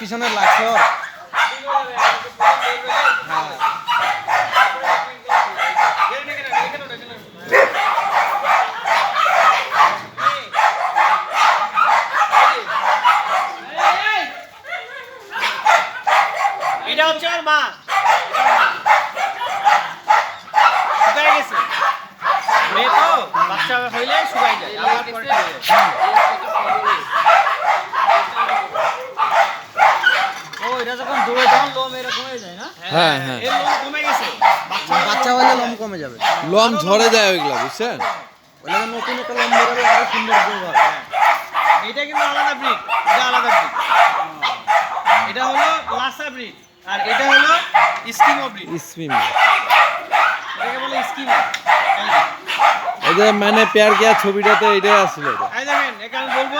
পিছনে লাগছ? এটা মা। শুকায় গেছে। মেয়ে তো বাচ্চা হইলে শুকাই যায়। আবার পরে ঠিক হয়ে যায়। ও এটা যখন দৌড়ে তখন লোম এরকম হয়ে হ্যাঁ। কমে গেছে। বাচ্চা বাচ্চা হলে লোম কমে যাবে। লম ঝরে যায় ওইগুলা বুঝছেন? ওই নতুন একটা লোম বেরোবে আরও সুন্দর হবে এটা কিন্তু আলাদা ব্রিড এটা আলাদা ব্রিড এটা হলো লাসা ব্রিড আর এটা হলো স্কিমো ব্রিড এটাকে বলে স্কিমো। এই যে মানে পেয়ার কেয়ার ছবিটাতে এটাই আসছিল এটা। এই দেখেন আমি বলব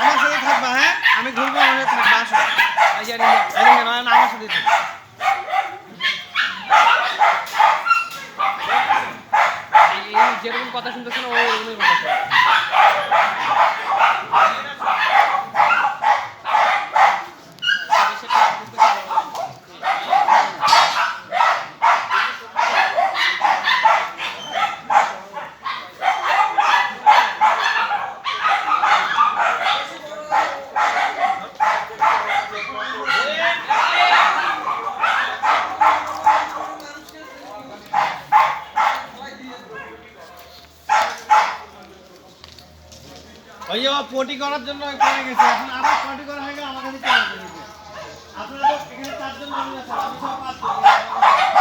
আমার সাথে থাকবা হ্যাঁ? আমি ঘুরবো আমার সাথে থাকবা আসো। আমার সাথে যেরকম কথা শুনতেছেন ও ওরকমই কথা শুনে। ওই যে পটি করার জন্য করে গেছে। এখন আবার পটি করা হয়ে গেলে আমার কাছে আপনারা তো এখানে চারজন মানুষ আমি সব পাঁচজন।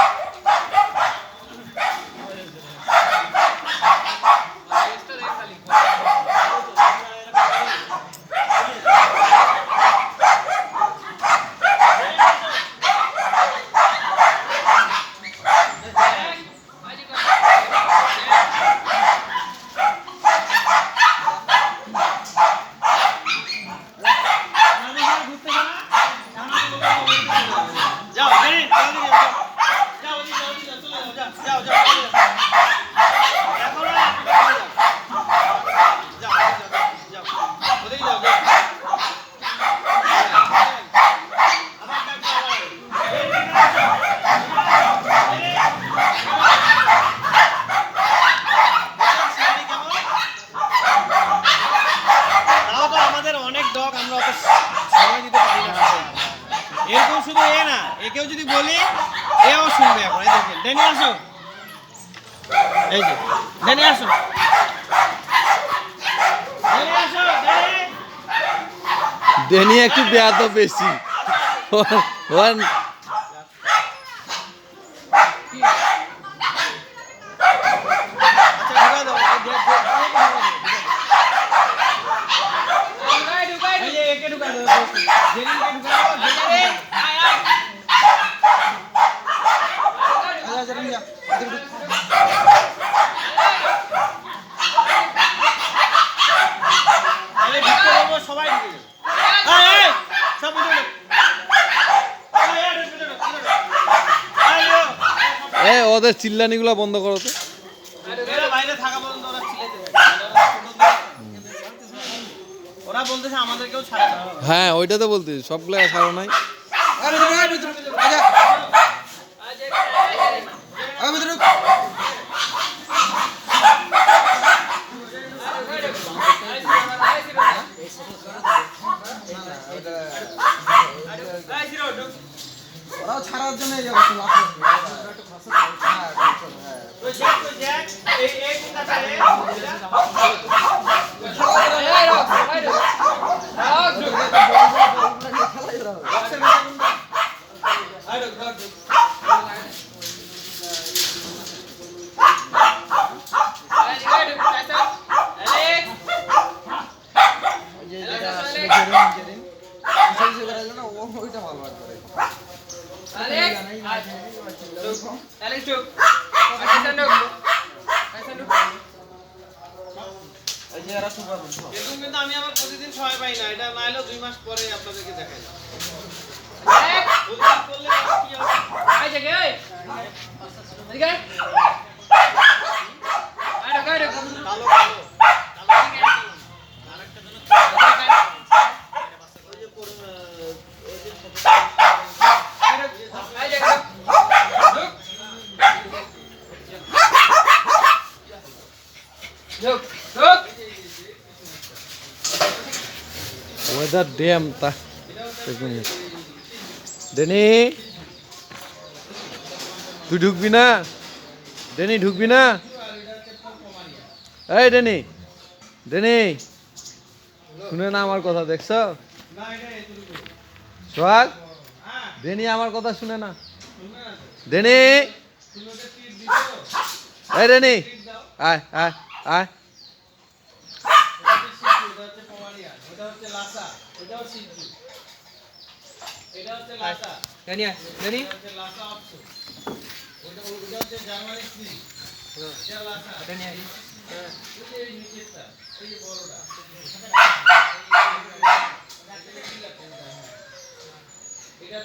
যদি বলি এও শুনবে এখন। এই দেখেন ডেনি আসো। এই যে ডেনি আসো। ডেনি একটু বেয়া তো বেশি। ওয়ান। আচ্ছা থাকে। ওরা বলতেছে আমাদেরকেও ছাড়া দাও। হ্যাঁ ওইটা তো বলতে সবগুলো ছাড়ো নাই ওরাও ছাড়ার জন্য এই যে বসে লাফ দিচ্ছে। হ্যাঁ, চল, হ্যাঁ। ওই জ্যাক, ওই জ্যাক। এই, এই কোনটা রে? বক্সের ভিতরে কোনটা? এই, ঢুক, ঢুক, ঢুক। ওই যে যেটা আসলে জেরিন, জেরিন। কিছু কিছু করার জন্য ও- ওইটা ভালো আর করে। আমি আমার প্রতিদিন সময় পাই না এটা না এলেও দুই মাস পরে আপনাদেরকে দেখাই করলে কি হবে? তা এক মিনিট ডেনি তুই ঢুকবি না? ডেনি ঢুকবি না? এই ডেনি ডেনি শুনে না আমার কথা, দেখছ? সোহাগ? ডেনি আমার কথা শুনে না। ডেনি এই ডেনি আয় আয় আয়। এটাও সিদ্ধি এটা হচ্ছে লাসা। জানি জানি? লাসা অপস ওটা ওটা হচ্ছে জার্মানি সি এটা লাসা। এটা নিয়ে হ্যাঁ। এই নিচেরটা এই বড়টা।